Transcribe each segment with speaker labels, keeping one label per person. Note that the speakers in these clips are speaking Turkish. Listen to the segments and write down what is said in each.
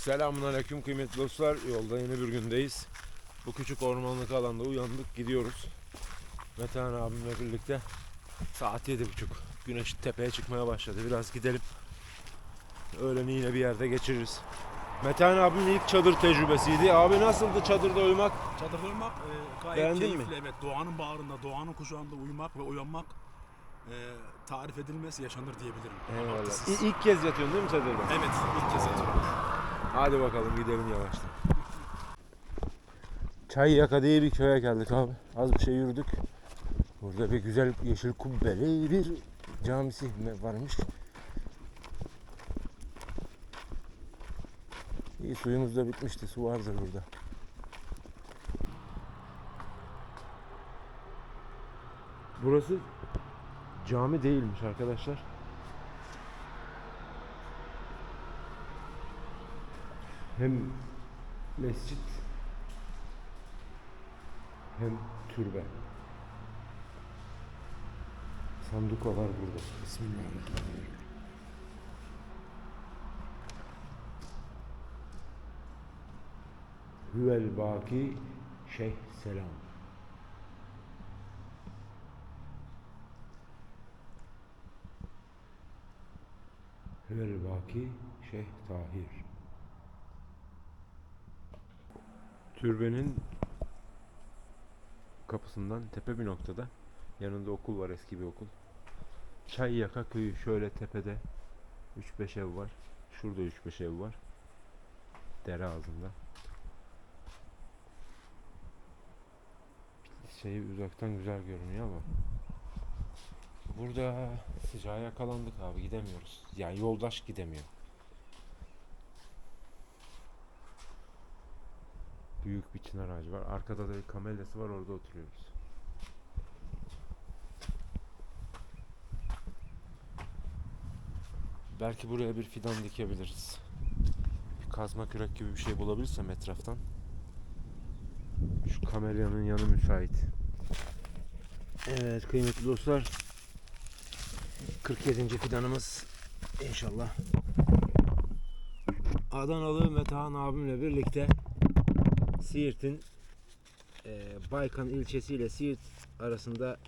Speaker 1: Selamun aleyküm kıymetli dostlar. Yolda yeni bir gündeyiz. Bu küçük ormanlık alanda uyandık gidiyoruz. Metehan abimle birlikte saat yedi buçuk. Güneş tepeye çıkmaya başladı. Biraz gidelim. Öğleni yine bir yerde geçiririz. Metehan abimin ilk çadır tecrübesiydi. Abi nasıldı çadırda uyumak?
Speaker 2: Çadırda uyumak e, gayet
Speaker 1: Beğendin
Speaker 2: keyifli.
Speaker 1: mi?
Speaker 2: Evet, doğanın bağrında, doğanın kucağında uyumak ve uyanmak e, tarif edilmez, yaşanır diyebilirim.
Speaker 1: Eyvallah. İlk kez yatıyorsun değil mi çadırda?
Speaker 2: Evet, ilk kez yatıyorum.
Speaker 1: Hadi bakalım gidelim yavaştan. Çay Yaka diye bir köye geldik abi. Az bir şey yürüdük. Burada bir güzel yeşil kubbeli bir camisi varmış. İyi suyumuz da bitmişti. Su vardır burada. Burası cami değilmiş arkadaşlar. Hem mescit hem türbe. Sanduka var burada. Bismillahirrahmanirrahim. Hüvel baki Şeyh Selam. Hüvel baki Şeyh Tahir. Türbenin kapısından tepe bir noktada yanında okul var eski bir okul. Çay Yaka köyü şöyle tepede 3-5 ev var. Şurada 3-5 ev var. Dere ağzında. Şey uzaktan güzel görünüyor ama burada sıcağa yakalandık abi gidemiyoruz. Yani yoldaş gidemiyor. Büyük bir çınar ağacı var. Arkada da bir kamelyası var orada oturuyoruz. Belki buraya bir fidan dikebiliriz. Bir kazma kürek gibi bir şey bulabilirsem etraftan. Şu kamelyanın yanı müsait. Evet kıymetli dostlar. 47. fidanımız inşallah. Adanalı Metehan abimle birlikte Siirt'in e, Baykan ilçesiyle Siirt arasında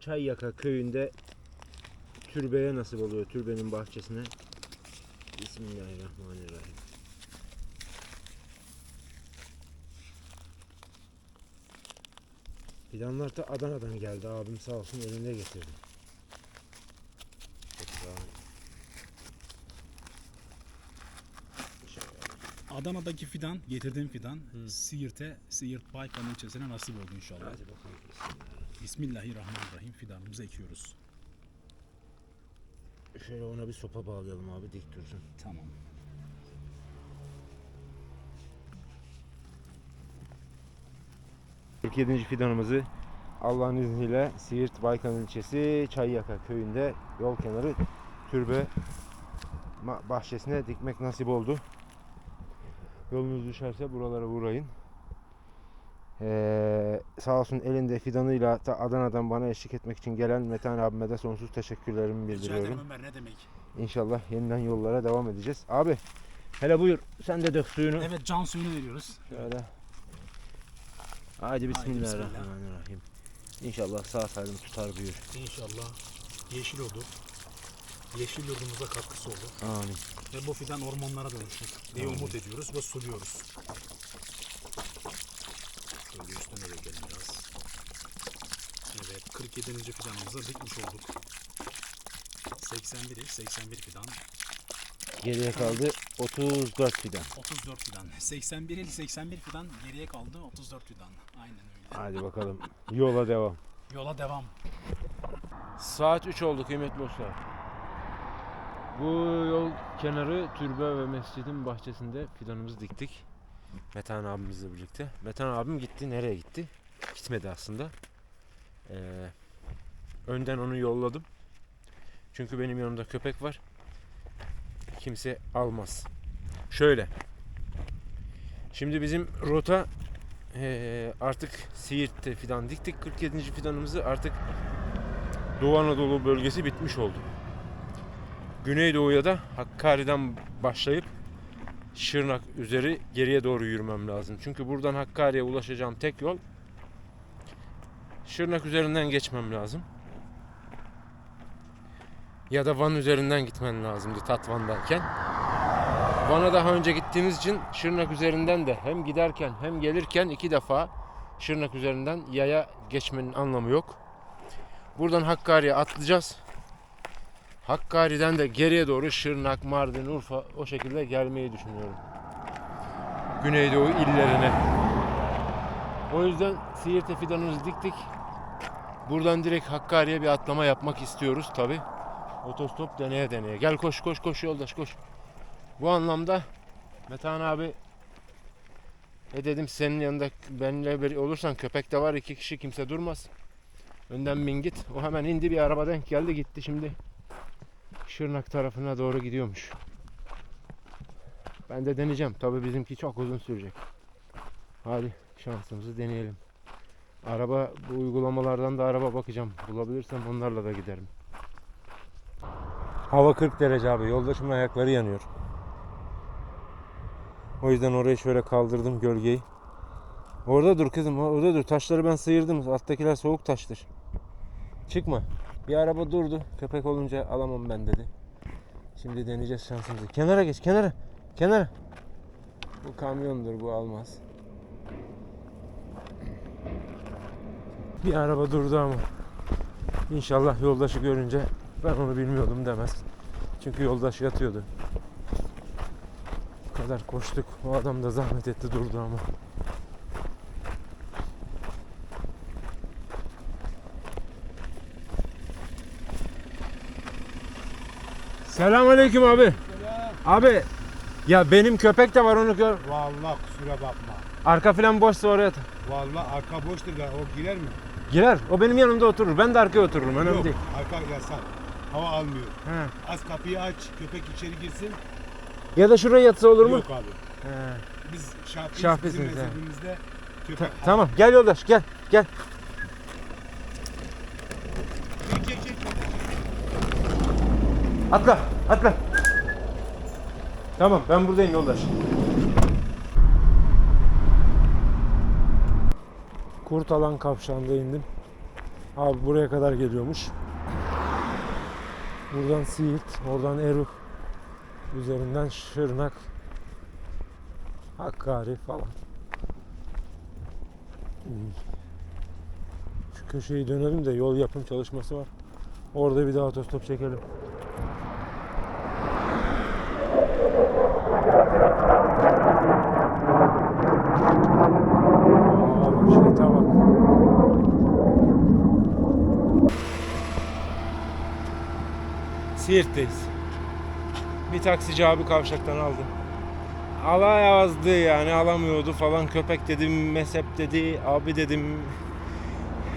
Speaker 1: Çayyaka köyünde türbeye nasip oluyor. Türbenin bahçesine. Bismillahirrahmanirrahim. Fidanlar da Adana'dan geldi. Abim sağ olsun elinde getirdi.
Speaker 2: Adana'daki fidan, getirdiğim fidan Siirt'e, Siirt Baykan ilçesine nasip oldu inşallah.
Speaker 1: Hadi bakalım.
Speaker 2: Bismillahirrahmanirrahim fidanımızı ekiyoruz.
Speaker 1: Şöyle ona bir sopa bağlayalım abi dik dursun.
Speaker 2: Tamam.
Speaker 1: Türk 7. fidanımızı Allah'ın izniyle Siirt Baykan ilçesi Çayyaka köyünde yol kenarı türbe bahçesine dikmek nasip oldu. Yolunuz düşerse buralara uğrayın. Ee, sağ olsun elinde fidanıyla ta Adana'dan bana eşlik etmek için gelen Metehan abime de sonsuz teşekkürlerimi
Speaker 2: Rica
Speaker 1: bildiriyorum.
Speaker 2: ederim Ömer ne demek.
Speaker 1: İnşallah yeniden yollara devam edeceğiz. Abi hele buyur sen de dök suyunu.
Speaker 2: Evet can suyunu veriyoruz.
Speaker 1: Şöyle. Haydi bismillahirrahmanirrahim. İnşallah sağ salim tutar büyür.
Speaker 2: İnşallah yeşil olur. Yeşil yurdumuza katkısı olur.
Speaker 1: Amin.
Speaker 2: Ve bu fidan ormanlara dönüşür diye umut ediyoruz ve suluyoruz. Şöyle üstüne de gelin biraz. Evet 47. fidanımızı dikmiş olduk. 81 81 fidan,
Speaker 1: Geriye kaldı 34 fidan.
Speaker 2: 34 fidan. 81 il 81 fidan geriye kaldı 34 fidan. Aynen öyle.
Speaker 1: Hadi bakalım yola devam.
Speaker 2: Yola devam.
Speaker 1: Saat 3 oldu kıymetli dostlar. Bu yol kenarı türbe ve mescidin bahçesinde fidanımızı diktik. Metehan abimizle birlikte. Metehan abim gitti. Nereye gitti? Gitmedi aslında. Ee, önden onu yolladım. Çünkü benim yanımda köpek var. Kimse almaz. Şöyle. Şimdi bizim rota ee, artık Siirt'te fidan diktik. 47. fidanımızı artık Doğu Anadolu bölgesi bitmiş oldu. Güneydoğu'ya da Hakkari'den başlayıp Şırnak üzeri geriye doğru yürümem lazım. Çünkü buradan Hakkari'ye ulaşacağım tek yol Şırnak üzerinden geçmem lazım. Ya da Van üzerinden gitmen lazımdı Tatvan'dayken. Van'a daha önce gittiğimiz için Şırnak üzerinden de hem giderken hem gelirken iki defa Şırnak üzerinden yaya geçmenin anlamı yok. Buradan Hakkari'ye atlayacağız. Hakkari'den de geriye doğru Şırnak, Mardin, Urfa o şekilde gelmeyi düşünüyorum. Güneydoğu illerine. O yüzden Siirt'e fidanımızı diktik. Buradan direkt Hakkari'ye bir atlama yapmak istiyoruz tabi. Otostop deneye deneye. Gel koş koş koş yoldaş koş. Bu anlamda Metehan abi e dedim senin yanında benimle bir olursan köpek de var iki kişi kimse durmaz. Önden bin git. O hemen indi bir araba denk geldi gitti şimdi. Şırnak tarafına doğru gidiyormuş. Ben de deneyeceğim. Tabi bizimki çok uzun sürecek. Hadi şansımızı deneyelim. Araba bu uygulamalardan da araba bakacağım. Bulabilirsem onlarla da giderim. Hava 40 derece abi. Yoldaşımın ayakları yanıyor. O yüzden orayı şöyle kaldırdım gölgeyi. Orada dur kızım. Orada dur. Taşları ben sıyırdım. Alttakiler soğuk taştır. Çıkma. Bir araba durdu. Köpek olunca alamam ben dedi. Şimdi deneyeceğiz şansımızı. Kenara geç. Kenara. Kenara. Bu kamyondur. Bu almaz. Bir araba durdu ama. İnşallah yoldaşı görünce ben onu bilmiyordum demez. Çünkü yoldaş yatıyordu. Bu kadar koştuk. O adam da zahmet etti durdu ama. Selamünaleyküm abi. Abi ya benim köpek de var onu gör.
Speaker 3: Vallahi kusura bakma.
Speaker 1: Arka falan boşsa oraya at-
Speaker 3: Vallahi arka boştur da o girer mi?
Speaker 1: girer. O benim yanımda oturur. Ben de arkaya otururum. Önemli
Speaker 3: Yok,
Speaker 1: değil.
Speaker 3: arka yasak. Hava almıyor.
Speaker 1: He.
Speaker 3: Az kapıyı aç, köpek içeri girsin.
Speaker 1: Ya da şuraya yatsa olur mu?
Speaker 3: Yok abi.
Speaker 1: He.
Speaker 3: Biz şafiyiz,
Speaker 1: Şafisiniz,
Speaker 3: bizim
Speaker 1: he.
Speaker 3: mezhebimizde
Speaker 1: Ta-
Speaker 3: köpek.
Speaker 1: tamam gel yoldaş gel gel. Atla atla. Tamam ben buradayım yoldaş. Kurtalan kavşağında indim. Abi buraya kadar geliyormuş. Buradan Siirt, oradan Eruh, üzerinden Şırnak, Hakkari falan. Şu köşeyi dönelim de yol yapım çalışması var. Orada bir daha otostop çekelim. Abi şeyta bak. Siirt'teyiz. Bir taksici abi kavşaktan aldı. Ala yazdı yani alamıyordu falan. Köpek dedim mezhep dedi abi dedim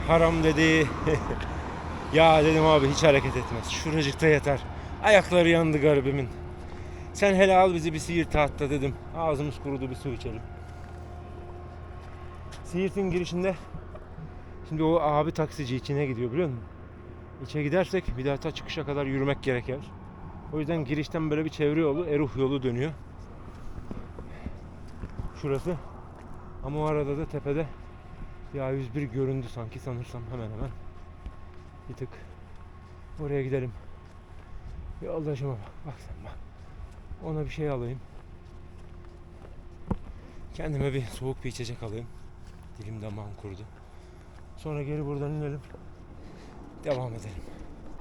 Speaker 1: haram dedi. Ya dedim abi hiç hareket etmez. Şuracıkta yeter. Ayakları yandı garibimin. Sen hele al bizi bir Siirt'e atla dedim. Ağzımız kurudu bir su içelim. Siirt'in girişinde şimdi o abi taksici içine gidiyor biliyor musun? İçe gidersek bir daha ta çıkışa kadar yürümek gereker. O yüzden girişten böyle bir çevre yolu, Eruh yolu dönüyor. Şurası. Ama o arada da tepede bir A101 göründü sanki sanırsam hemen hemen. Bir tık oraya gidelim. Yoldaşıma bak, bak sen bak. Ona bir şey alayım. Kendime bir soğuk bir içecek alayım. Dilim damağım kurudu. Sonra geri buradan inelim. Devam edelim.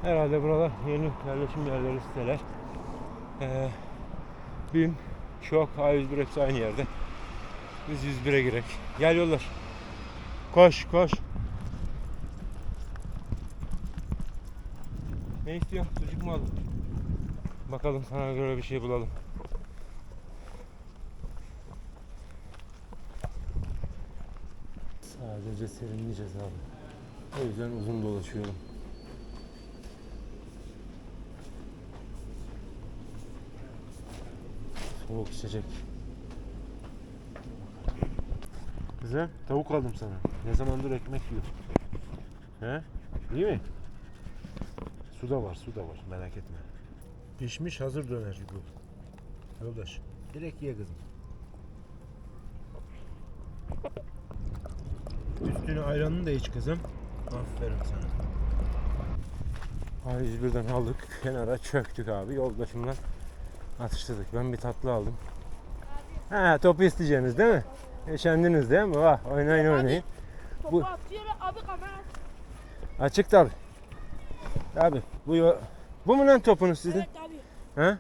Speaker 1: Herhalde buralar yeni yerleşim yerleri siteler. Ee, BİM, Şok, A101 hepsi aynı yerde. Biz 101'e girek. Gel yollar. Koş koş. Ne istiyorsun? Sucuk mu aldın? Bakalım sana göre bir şey bulalım. Sadece serinleyeceğiz abi. O yüzden uzun dolaşıyorum. Soğuk içecek. Güzel. Tavuk aldım sana. Ne zamandır ekmek yiyor. He? İyi mi? Su da var, su da var. Merak etme. Pişmiş hazır dönerci bu. Yoldaş. Direkt ye kızım. Üstüne ayranını da iç kızım. Aferin sana. A101'den aldık. Kenara çöktük abi. Yoldaşımla atıştırdık. Ben bir tatlı aldım. Ha topu isteyeceksiniz değil mi? Eşendiniz değil mi? Vah oynayın oynayın.
Speaker 4: Topu
Speaker 1: Bu-
Speaker 4: atıyor ve abi kamera
Speaker 1: Açık tabi. Abi bu yo- bu mu lan topunuz sizin?
Speaker 4: Evet abi.
Speaker 1: He?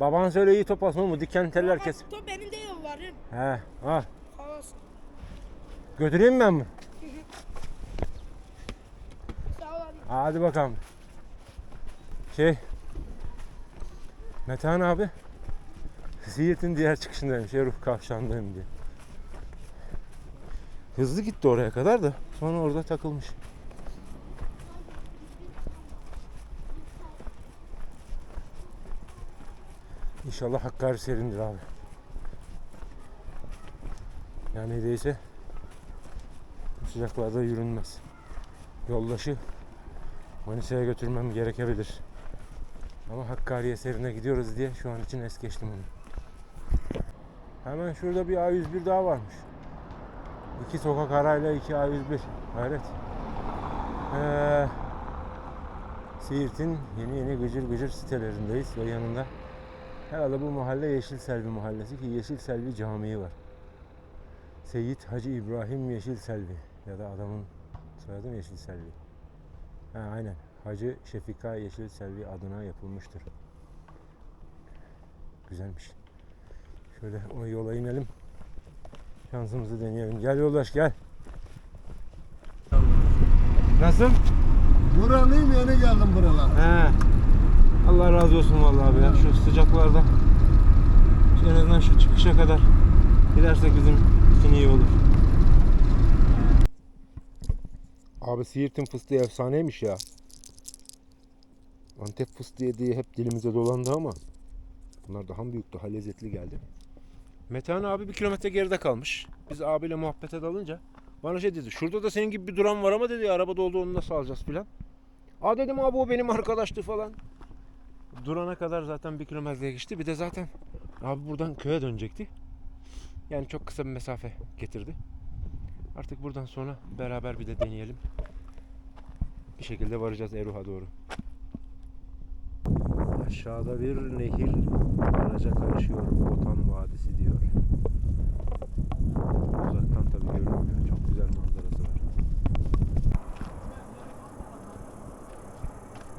Speaker 1: Baban söyle iyi top oğlum bu diken teller kes.
Speaker 4: Top benim de yollarım.
Speaker 1: He al.
Speaker 4: Havas.
Speaker 1: Götüreyim mi ben bunu?
Speaker 4: Sağ ol abi.
Speaker 1: Hadi bakalım. Şey. Metehan abi. Siirt'in diğer çıkışındayım. Şey ruh kavşağındayım diye. Hızlı gitti oraya kadar da sonra orada takılmış. İnşallah Hakkari serindir abi. Yani değilse bu sıcaklarda yürünmez. Yoldaşı Manisa'ya götürmem gerekebilir. Ama Hakkari'ye serine gidiyoruz diye şu an için es geçtim onu. Hemen şurada bir A101 daha varmış. İki sokak arayla iki A101. Hayret. Ee, Siirt'in yeni yeni gıcır gıcır sitelerindeyiz ve yanında herhalde bu mahalle Yeşil Selvi mahallesi ki Yeşil Selvi Camii var. Seyyid Hacı İbrahim Yeşil Selvi ya da adamın soyadı Yeşil Selvi? Ha, aynen. Hacı Şefika Yeşil Selvi adına yapılmıştır. Güzelmiş. Şöyle o yola inelim. Şansımızı deneyelim. Gel yoldaş gel. Nasıl?
Speaker 5: Buranıyım yeni geldim buralara.
Speaker 1: He. Allah razı olsun vallahi abi ya. Şu sıcaklarda en azından şu çıkışa kadar gidersek bizim için iyi olur. Abi Siirt'in fıstığı efsaneymiş ya. Antep fıstığı diye hep dilimize dolandı ama bunlar daha büyük daha lezzetli geldi. Metehan abi bir kilometre geride kalmış. Biz abiyle muhabbete dalınca bana şey dedi. Şurada da senin gibi bir duran var ama dedi araba doldu onu nasıl alacağız filan. Aa dedim abi o benim arkadaştı falan. Durana kadar zaten bir kilometre geçti. Bir de zaten abi buradan köye dönecekti. Yani çok kısa bir mesafe getirdi. Artık buradan sonra beraber bir de deneyelim. Bir şekilde varacağız Eruh'a doğru. Aşağıda bir nehir araca karışıyor. Botan Vadisi diyor. Uzaktan tabii görünmüyor. Çok güzel manzarası var.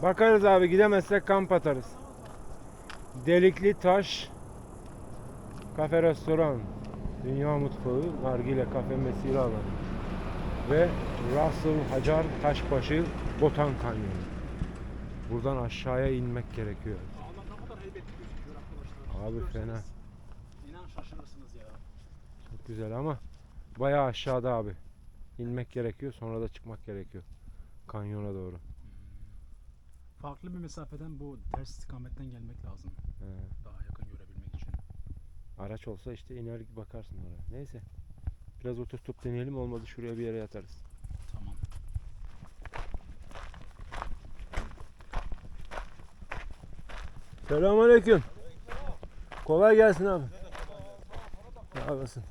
Speaker 1: Bakarız abi gidemezsek kamp atarız. Delikli Taş Kafe Restoran Dünya Mutfağı Nargile Kafe Mesire Alanı ve Russell Hacar Taşbaşı Botan Kanyonu. Buradan aşağıya inmek gerekiyor.
Speaker 2: Allah ne kadar heybetli gözüküyor arkadaşlar.
Speaker 1: Abi fena.
Speaker 2: İnan şaşırırsınız ya.
Speaker 1: Çok güzel ama bayağı aşağıda abi. İnmek gerekiyor sonra da çıkmak gerekiyor. Kanyona doğru.
Speaker 2: Farklı bir mesafeden bu ters istikametten gelmek lazım.
Speaker 1: He.
Speaker 2: Daha yakın görebilmek için.
Speaker 1: Araç olsa işte iner bakarsın oraya. Neyse. Biraz otostop deneyelim olmadı şuraya bir yere yatarız.
Speaker 2: Tamam.
Speaker 1: Selamünaleyküm. Kolay gelsin abi. Sağ olasın.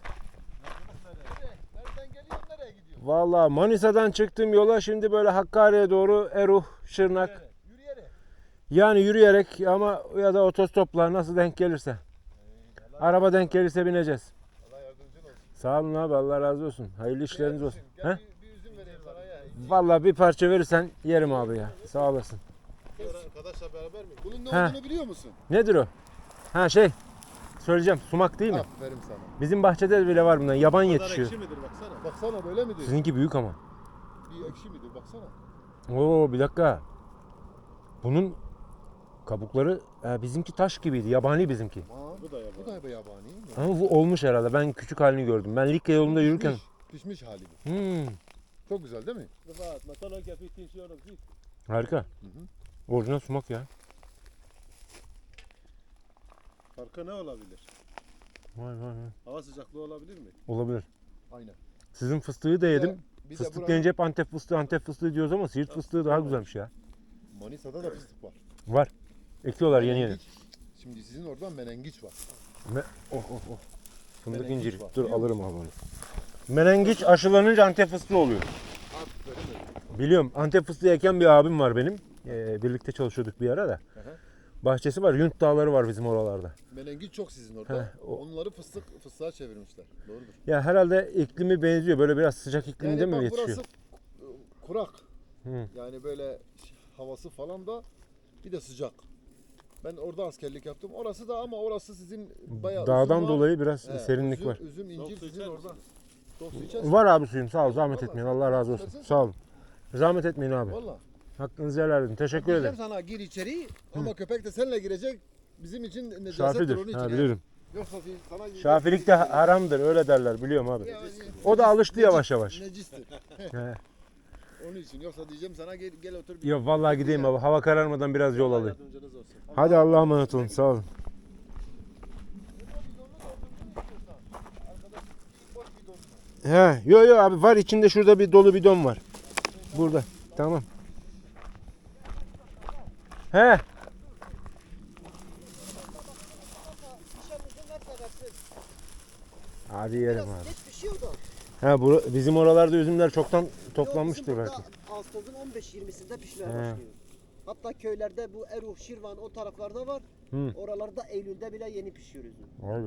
Speaker 1: Vallahi Manisa'dan çıktım yola şimdi böyle Hakkari'ye doğru Eruh, Şırnak. Yani yürüyerek ama ya da otostopla nasıl denk gelirse. Araba denk gelirse bineceğiz.
Speaker 5: Allah yardımcın olsun.
Speaker 1: Sağ olun abi Allah razı olsun. Hayırlı işleriniz olsun. He? Vallahi bir parça verirsen yerim abi ya. Sağ olasın.
Speaker 5: Arkadaşla beraber mi? Bunun ne
Speaker 1: He.
Speaker 5: olduğunu biliyor musun?
Speaker 1: Nedir o? Ha şey. Söyleyeceğim. Sumak değil mi?
Speaker 5: Aferin sana.
Speaker 1: Bizim bahçede bile var bundan. Yaban yetişiyor.
Speaker 5: ekşi midir baksana. Baksana böyle midir?
Speaker 1: Sizinki büyük ama.
Speaker 5: Bir ekşi midir baksana.
Speaker 1: Oo bir dakika. Bunun kabukları e, bizimki taş gibiydi. Yabani bizimki.
Speaker 5: Aa, bu da yabani. Bu da yabani. mi?
Speaker 1: Ama bu olmuş herhalde. Ben küçük halini gördüm. Ben Likya yolunda yürürken.
Speaker 5: Pişmiş, pişmiş hali bu.
Speaker 1: Hmm,
Speaker 5: Çok güzel değil mi?
Speaker 1: harika.
Speaker 5: Hı hı.
Speaker 1: Orijinal sumak ya.
Speaker 6: Farkı ne olabilir?
Speaker 1: Vay vay vay.
Speaker 6: Hava sıcaklığı olabilir mi?
Speaker 1: Olabilir.
Speaker 5: Aynen.
Speaker 1: Sizin fıstığı da yedim.
Speaker 5: De
Speaker 1: Fıstık
Speaker 5: buranın-
Speaker 1: deyince hep Antep fıstığı, Antep fıstığı diyoruz ama Siirt fıstığı daha güzelmiş ya.
Speaker 5: Manisa'da da fıstık var.
Speaker 1: Var. Ekiyorlar yeni yeni.
Speaker 5: Şimdi sizin orada menengiç var.
Speaker 1: Me oh oh oh. Fındık
Speaker 5: Menengiç
Speaker 1: inciri.
Speaker 5: var,
Speaker 1: Dur alırım abi onu. Menengiç aşılanınca antep fıstığı oluyor.
Speaker 5: Aferin öyle.
Speaker 1: Biliyorum. Antep fıstığı eken bir abim var benim. Ee, birlikte çalışıyorduk bir ara da.
Speaker 5: hı.
Speaker 1: Bahçesi var. Yunt dağları var bizim oralarda.
Speaker 5: Menengiç çok sizin orada.
Speaker 1: He, o-
Speaker 5: Onları fıstık fıstığa çevirmişler. Doğrudur.
Speaker 1: Ya herhalde iklimi benziyor. Böyle biraz sıcak iklimde
Speaker 5: Yani
Speaker 1: mi
Speaker 5: bak
Speaker 1: yetişiyor?
Speaker 5: burası kurak.
Speaker 1: Hı.
Speaker 5: Yani böyle havası falan da bir de sıcak. Ben orada askerlik yaptım. Orası da ama orası sizin bayağı
Speaker 1: Dağdan
Speaker 5: üzüm var.
Speaker 1: dolayı biraz
Speaker 5: He,
Speaker 1: serinlik
Speaker 5: üzüm,
Speaker 1: var.
Speaker 5: Üzüm, incir sizin orada. içersin.
Speaker 1: Var abi suyum. Sağ ol. Zahmet
Speaker 5: Vallahi
Speaker 1: etmeyin. Allah razı olsun. Sağ olun. Zahmet etmeyin abi.
Speaker 5: Valla.
Speaker 1: Hakkınızı helal edin. Teşekkür
Speaker 5: Diyeceğim
Speaker 1: ederim.
Speaker 5: sana gir içeri ama köpek de seninle girecek. Bizim için necasettir
Speaker 1: Şafidir.
Speaker 5: onun için.
Speaker 1: Ha, bilirim.
Speaker 5: Yoksa sana
Speaker 1: Şafilik de haramdır. Öyle derler. Biliyorum abi. O da alıştı yavaş yavaş.
Speaker 5: Necistir.
Speaker 1: He.
Speaker 5: Onun için yoksa diyeceğim sana gel, gel otur. bir-
Speaker 1: Yok vallahi gideyim baba. Hava kararmadan biraz yol alayım.
Speaker 6: Yardımcınız olsun.
Speaker 1: Hadi Allah'a emanet olun. Sağ olun. He, yo yo abi var içinde şurada bir dolu bidon var. Burada. Tamam. He. Hadi yiyelim abi.
Speaker 7: Geç pişiyor da.
Speaker 1: Ha bu bizim oralarda üzümler çoktan toplanmıştır
Speaker 7: Yok,
Speaker 1: belki.
Speaker 7: Ağustos'un 15-20'sinde pişmeye
Speaker 1: He.
Speaker 7: başlıyor. Hatta köylerde bu Eruh, Şirvan o taraflarda var.
Speaker 1: Hı.
Speaker 7: Oralarda Eylül'de bile yeni pişiyor üzüm.
Speaker 1: Vay be.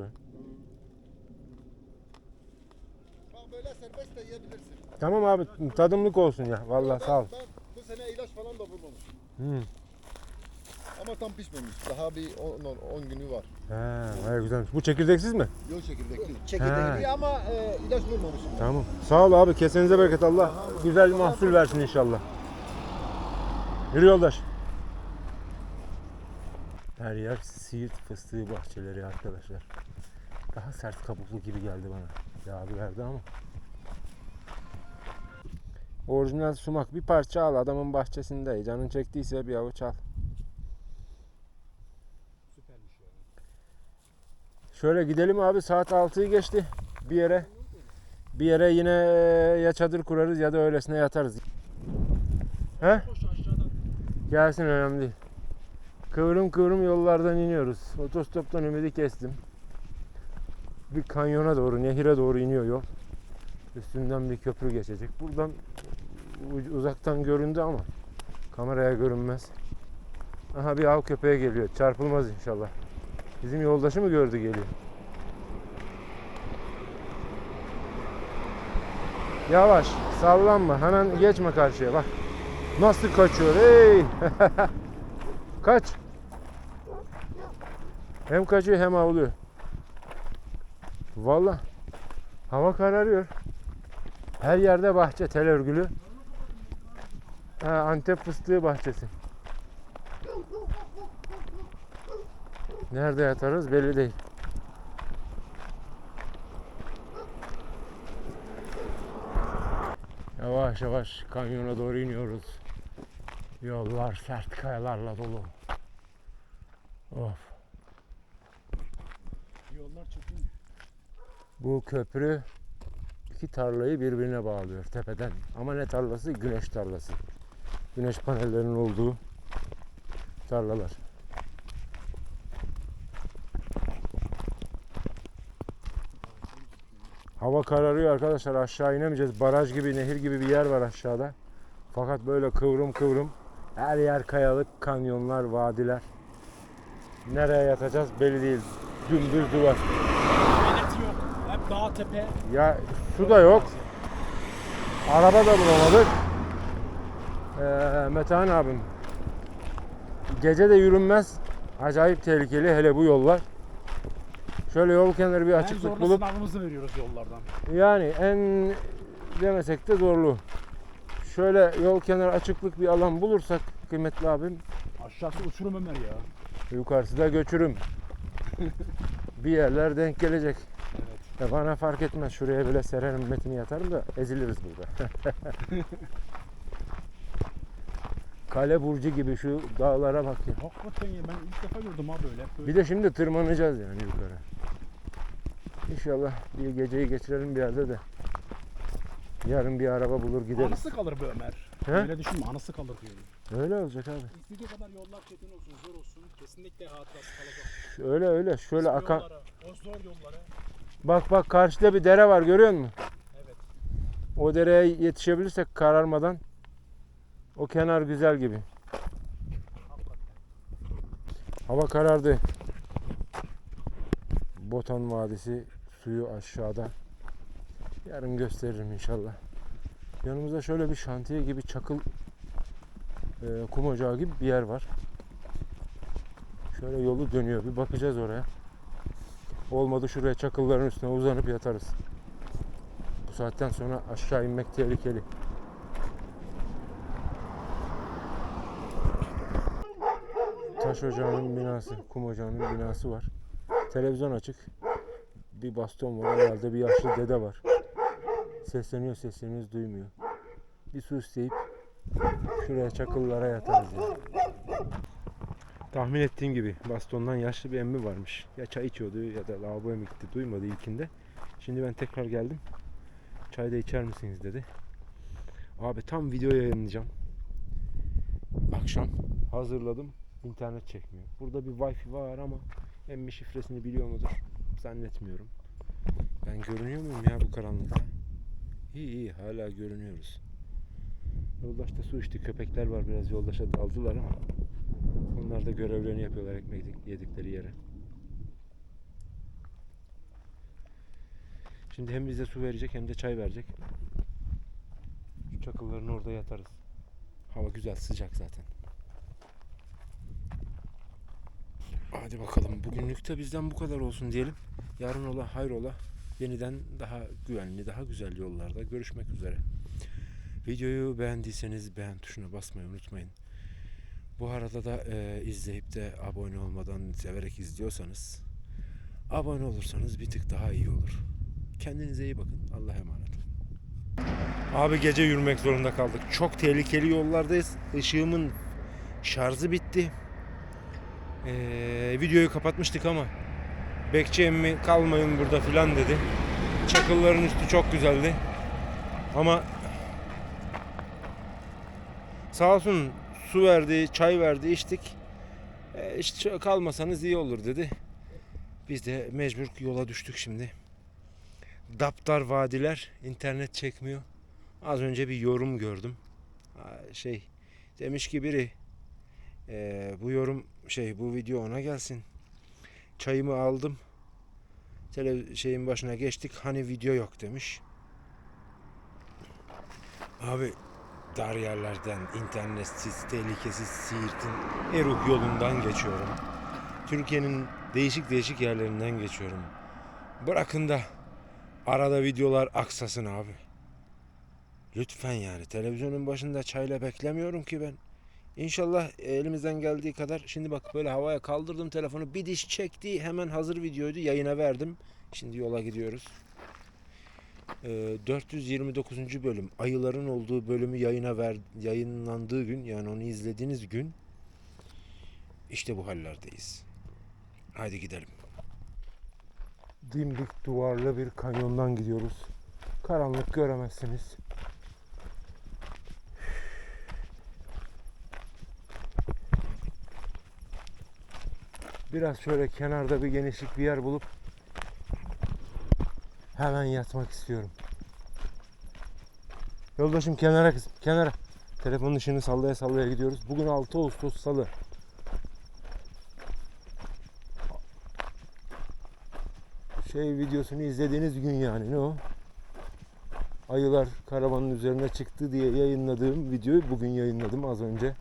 Speaker 5: Bak böyle serbest de yiyebilirsin.
Speaker 1: Tamam abi tadımlık olsun ya. Vallahi sağ ol.
Speaker 5: Ben bu sene ilaç falan da vurmamışım.
Speaker 1: Hı.
Speaker 5: Ama tam pişmemiş. Daha bir 10 günü var.
Speaker 1: He, vay güzelmiş. Bu çekirdeksiz mi?
Speaker 5: Yol çekirdekli.
Speaker 7: Çekirdekli.
Speaker 5: Ama e, ilaç vurmamışım.
Speaker 1: Tamam. Sağ ol abi. Kesenize bereket Allah. Güzel mahsul versin inşallah. Yürü yoldaş. Her yer Siirt fıstığı bahçeleri arkadaşlar. Daha sert kabuklu gibi geldi bana. Ya abi verdi ama. Orijinal sumak bir parça al adamın bahçesinde. Canın çektiyse bir avuç al. Şöyle gidelim abi saat 6'yı geçti. Bir yere bir yere yine ya çadır kurarız ya da öylesine yatarız. He? Gelsin önemli değil. Kıvrım kıvrım yollardan iniyoruz. Otostoptan ümidi kestim. Bir kanyona doğru, nehire doğru iniyor yol. Üstünden bir köprü geçecek. Buradan uzaktan göründü ama kameraya görünmez. Aha bir av köpeğe geliyor. Çarpılmaz inşallah. Bizim yoldaşı mı gördü geliyor? Yavaş, sallanma. Hemen geçme karşıya bak. Nasıl kaçıyor? Hey! Kaç. Hem kaçıyor hem avlıyor. Valla hava kararıyor. Her yerde bahçe tel örgülü. Ha, Antep fıstığı bahçesi. Nerede yatarız belli değil. Yavaş yavaş kanyona doğru iniyoruz. Yollar sert kayalarla dolu. Of.
Speaker 2: Yollar çok iyi.
Speaker 1: Bu köprü iki tarlayı birbirine bağlıyor tepeden. Ama ne tarlası? Güneş tarlası. Güneş panellerinin olduğu tarlalar. Hava kararıyor arkadaşlar aşağı inemeyeceğiz. Baraj gibi, nehir gibi bir yer var aşağıda. Fakat böyle kıvrım kıvrım. Her yer kayalık, kanyonlar, vadiler. Nereye yatacağız belli değil. Dümdüz duvar.
Speaker 2: Menet yok. Hep dağ tepe.
Speaker 1: Ya su da yok. Araba da bulamadık. Ee, Metehan abim. Gece de yürünmez. Acayip tehlikeli hele bu yollar. Şöyle yol kenarı bir
Speaker 2: En
Speaker 1: açıklık
Speaker 2: zorlu
Speaker 1: bulup
Speaker 2: sınavımızı veriyoruz yollardan.
Speaker 1: yani en demesek de zorlu. Şöyle yol kenarı açıklık bir alan bulursak kıymetli abim
Speaker 2: Aşağısı uçurum Ömer ya.
Speaker 1: yukarısı da göçürüm. bir yerler denk gelecek. Ya bana fark etmez. Şuraya bile sererim metini yatarım da eziliriz burada. Kale burcu gibi şu dağlara bak ya.
Speaker 2: Hakikaten ya ben ilk defa gördüm abi öyle. Böyle
Speaker 1: Bir de şimdi tırmanacağız yani yukarı. İnşallah bir geceyi geçirelim bir yerde de. Yarın bir araba bulur gideriz.
Speaker 2: Anısı kalır be Ömer.
Speaker 1: He?
Speaker 2: Öyle düşünme anası kalır diyorum.
Speaker 1: Öyle olacak abi.
Speaker 2: İstediği kadar yollar çetin olsun, zor olsun. Kesinlikle hatırası kalacak.
Speaker 1: Öyle öyle şöyle akan.
Speaker 2: o zor yollara.
Speaker 1: Bak bak karşıda bir dere var görüyor musun?
Speaker 2: Evet.
Speaker 1: O dereye yetişebilirsek kararmadan o kenar güzel gibi. Hava karardı. Botan Vadisi suyu aşağıda. Yarın gösteririm inşallah. Yanımızda şöyle bir şantiye gibi çakıl e, kum ocağı gibi bir yer var. Şöyle yolu dönüyor. Bir bakacağız oraya. Olmadı şuraya çakılların üstüne uzanıp yatarız. Bu saatten sonra aşağı inmek tehlikeli. Taş ocağının binası, kum ocağının binası var. Televizyon açık. Bir baston var herhalde bir yaşlı dede var. Sesleniyor sesleniyoruz duymuyor. Bir su isteyip şuraya çakıllara yatarız ya. Tahmin ettiğim gibi bastondan yaşlı bir emmi varmış. Ya çay içiyordu ya da lavaboya mı gitti duymadı ilkinde. Şimdi ben tekrar geldim. Çay da içer misiniz dedi. Abi tam video yayınlayacağım. Akşam hazırladım. İnternet çekmiyor. Burada bir wifi var ama emmi şifresini biliyor mudur? Zannetmiyorum. Ben görünüyor muyum ya bu karanlıkta? İyi iyi hala görünüyoruz. Yoldaşta su içti. Köpekler var biraz yoldaşa daldılar ama onlar da görevlerini yapıyorlar ekmek yedikleri yere. Şimdi hem bize su verecek hem de çay verecek. Şu çakılların orada yatarız. Hava güzel sıcak zaten. Hadi bakalım bugünlük de bizden bu kadar olsun diyelim. Yarın ola hayrola yeniden daha güvenli daha güzel yollarda görüşmek üzere. Videoyu beğendiyseniz beğen tuşuna basmayı unutmayın. Bu arada da e, izleyip de abone olmadan severek izliyorsanız abone olursanız bir tık daha iyi olur. Kendinize iyi bakın. Allah'a emanet olun. Abi gece yürümek zorunda kaldık. Çok tehlikeli yollardayız. Işığımın şarjı bitti. Ee, videoyu kapatmıştık ama Bekçi emmi kalmayın burada filan dedi. Çakılların üstü çok güzeldi. Ama sağ olsun su verdi, çay verdi, içtik. E, işte kalmasanız iyi olur dedi. Biz de mecbur yola düştük şimdi. Daptar vadiler internet çekmiyor. Az önce bir yorum gördüm. Şey demiş ki biri e, bu yorum şey bu video ona gelsin. Çayımı aldım. Tele şeyin başına geçtik. Hani video yok demiş. Abi dar yerlerden, internetsiz, tehlikesiz Siirt'in Eruh yolundan geçiyorum. Türkiye'nin değişik değişik yerlerinden geçiyorum. Bırakın da arada videolar aksasın abi. Lütfen yani televizyonun başında çayla beklemiyorum ki ben. İnşallah elimizden geldiği kadar şimdi bak böyle havaya kaldırdım telefonu bir diş çekti hemen hazır videoydu yayına verdim. Şimdi yola gidiyoruz. Ee, 429. bölüm ayıların olduğu bölümü yayına ver yayınlandığı gün yani onu izlediğiniz gün işte bu hallerdeyiz. Haydi gidelim. Dimdik duvarlı bir kanyondan gidiyoruz. Karanlık göremezsiniz. Biraz şöyle kenarda bir genişlik bir yer bulup hemen yatmak istiyorum. Yoldaşım kenara kız, kenara. Telefonun ışığını sallaya sallaya gidiyoruz. Bugün 6 Ağustos Salı. Şey videosunu izlediğiniz gün yani ne o? Ayılar karavanın üzerine çıktı diye yayınladığım videoyu bugün yayınladım az önce.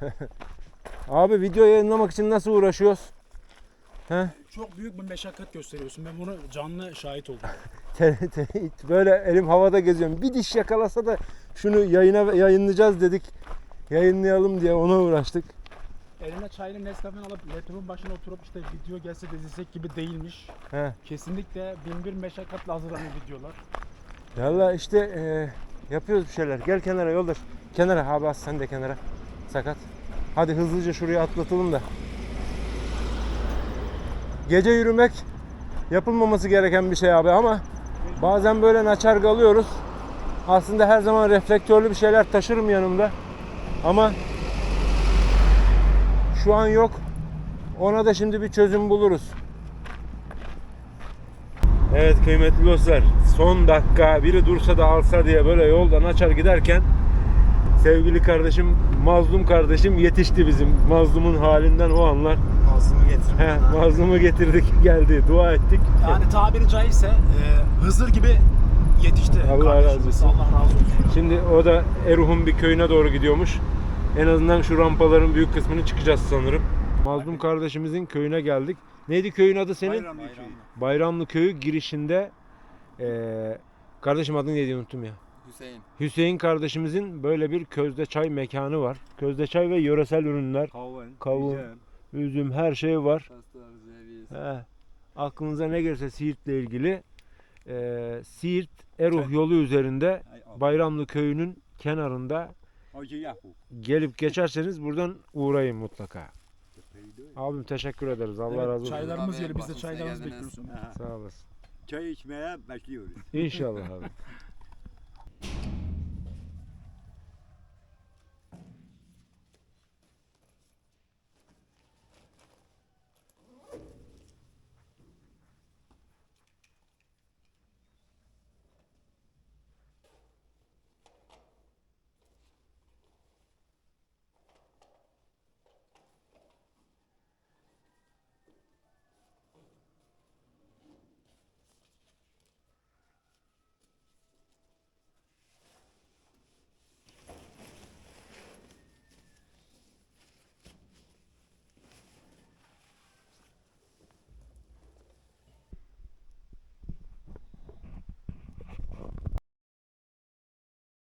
Speaker 1: Abi video yayınlamak için nasıl uğraşıyoruz? He?
Speaker 2: Çok büyük bir meşakkat gösteriyorsun. Ben bunu canlı şahit oldum.
Speaker 1: Böyle elim havada geziyorum. Bir diş yakalasa da şunu yayına yayınlayacağız dedik. Yayınlayalım diye ona uğraştık.
Speaker 2: Eline çayını Nescafe'ni alıp laptopun başına oturup işte video gelse de izlesek gibi değilmiş.
Speaker 1: He.
Speaker 2: Kesinlikle bin bir meşakkatla hazırlanan videolar.
Speaker 1: Valla işte e, yapıyoruz bir şeyler. Gel kenara yoldaş. Kenara abi sen de kenara. Sakat. Hadi hızlıca şuraya atlatalım da. Gece yürümek yapılmaması gereken bir şey abi ama bazen böyle naçar kalıyoruz. Aslında her zaman reflektörlü bir şeyler taşırım yanımda. Ama şu an yok. Ona da şimdi bir çözüm buluruz. Evet kıymetli dostlar. Son dakika biri dursa da alsa diye böyle yoldan açar giderken sevgili kardeşim Mazlum kardeşim yetişti bizim. Mazlumun halinden o anlar.
Speaker 2: Ağzımı getirdim.
Speaker 1: He, mazlumu getirdik geldi. Dua ettik.
Speaker 2: Yani tabiri caizse e, Hızır gibi yetişti.
Speaker 1: Allah razı olsun.
Speaker 2: Allah razı olsun.
Speaker 1: Şimdi o da Eruh'un bir köyüne doğru gidiyormuş. En azından şu rampaların büyük kısmını çıkacağız sanırım. Mazlum kardeşimizin köyüne geldik. Neydi köyün adı senin? Bayramlı köyü girişinde eee kardeşim adını neydi unuttum ya.
Speaker 8: Hüseyin.
Speaker 1: Hüseyin kardeşimizin böyle bir közde çay mekanı var. Közde çay ve yöresel ürünler,
Speaker 8: Kavun.
Speaker 1: Kavun.
Speaker 8: üzüm,
Speaker 1: üzüm her şey var. He. Aklınıza ne gelirse Siirt'le ilgili eee Siirt Eruh yolu üzerinde Bayramlı köyünün kenarında
Speaker 8: Hacı Yakup.
Speaker 1: gelip geçerseniz buradan uğrayın mutlaka. Abim teşekkür ederiz. Allah
Speaker 2: Evet,
Speaker 1: razı olsun.
Speaker 2: Çaylarımız
Speaker 8: Abi,
Speaker 2: geliyor. Biz de çaylarımızı bekliyoruz.
Speaker 1: Sağ olasın.
Speaker 8: Çay içmeye bekliyoruz.
Speaker 1: İnşallah abi.